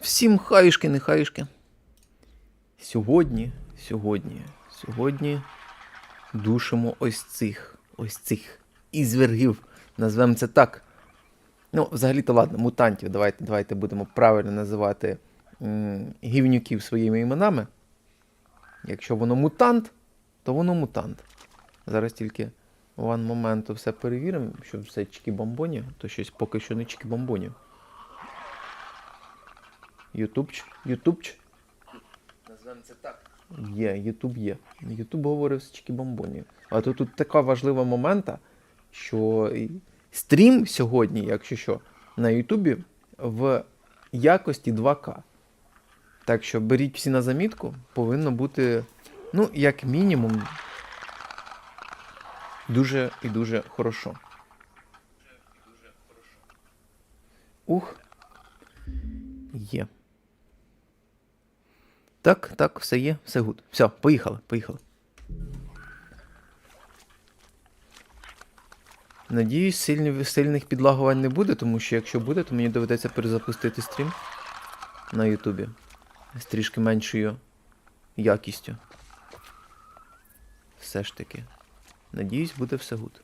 Всім хаїшки, не хаїшки. Сьогодні, сьогодні, сьогодні душимо ось цих, ось цих ізвергів. Назвемо це так. Ну, взагалі-то ладно, мутантів. Давайте, давайте будемо правильно називати м, гівнюків своїми іменами. Якщо воно мутант, то воно мутант. Зараз тільки ван моменту все перевіримо, щоб все чкі-бомбоні, то щось поки що не чкі-бомбоні. Ютубч, Ютубч. Назвемо це так. Є, Ютуб є. Ютуб говорив з чкі-бомбоні. А то тут така важлива момента, що стрім сьогодні, якщо що, на Ютубі в якості 2К. Так що беріть всі на замітку, повинно бути, ну, як мінімум, дуже і дуже хорошо. Ух. Є. Так, так, все є, все гуд. Все, поїхали, поїхали. Надіюсь, сильні, сильних підлагувань не буде, тому що якщо буде, то мені доведеться перезапустити стрім на Ютубі з трішки меншою якістю. Все ж таки. Надіюсь, буде все гуд.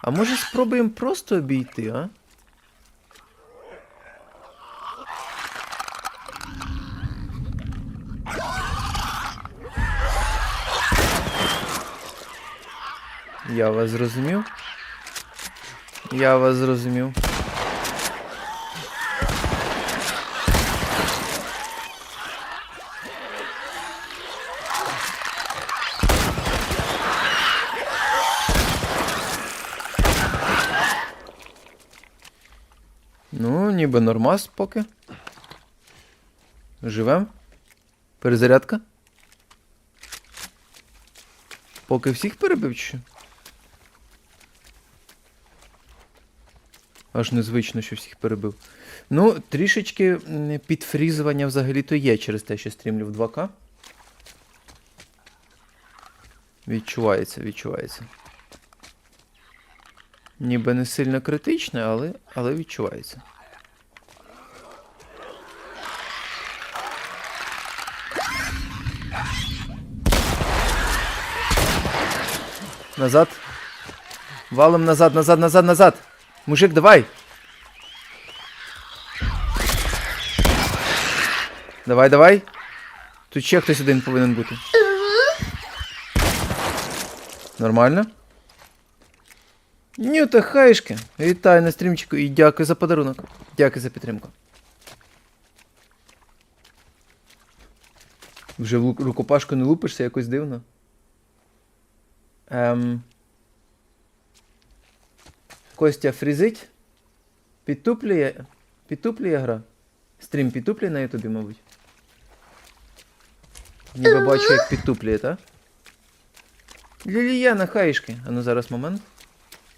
А може спробуємо просто обійти, а? Я вас зрозумів. Я вас зрозумів. Ну, ніби нормас поки. Живем. Перезарядка. Поки всіх перебив чи? Аж незвично, що всіх перебив. Ну, трішечки підфрізування взагалі-то є через те, що стрімлю в 2К. Відчувається, відчувається. Ніби не сильно критичне, але, але відчувається. Назад. Валом назад, назад, назад, назад. Мужик, давай. Давай, давай. Тут ще хтось один повинен бути. Нормально? Ні, та хаєшки. Вітаю на стрімчику і дякую за подарунок. Дякую за підтримку. Вже в рукопашку не лупишся якось дивно. Ем... Костя фрізить? Підтуплює. Підтуплює гра? Стрім підтуплює на Ютубі, мабуть. Ніби бачу, як підтуплює, так? Ліліяна хаєшки. А ну зараз момент.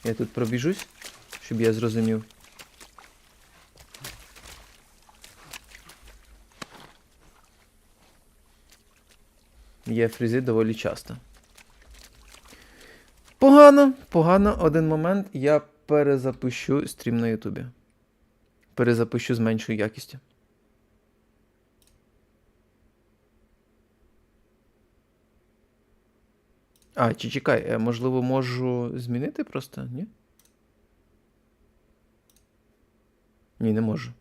Я тут пробіжусь, щоб я зрозумів. Є фрізи доволі часто. Погано, погано. Один момент я перезапущу стрім на Ютубі. Перезапущу з меншою якістю. А, чи чекай, е, можливо, можу змінити просто, ні? Ні, не можу.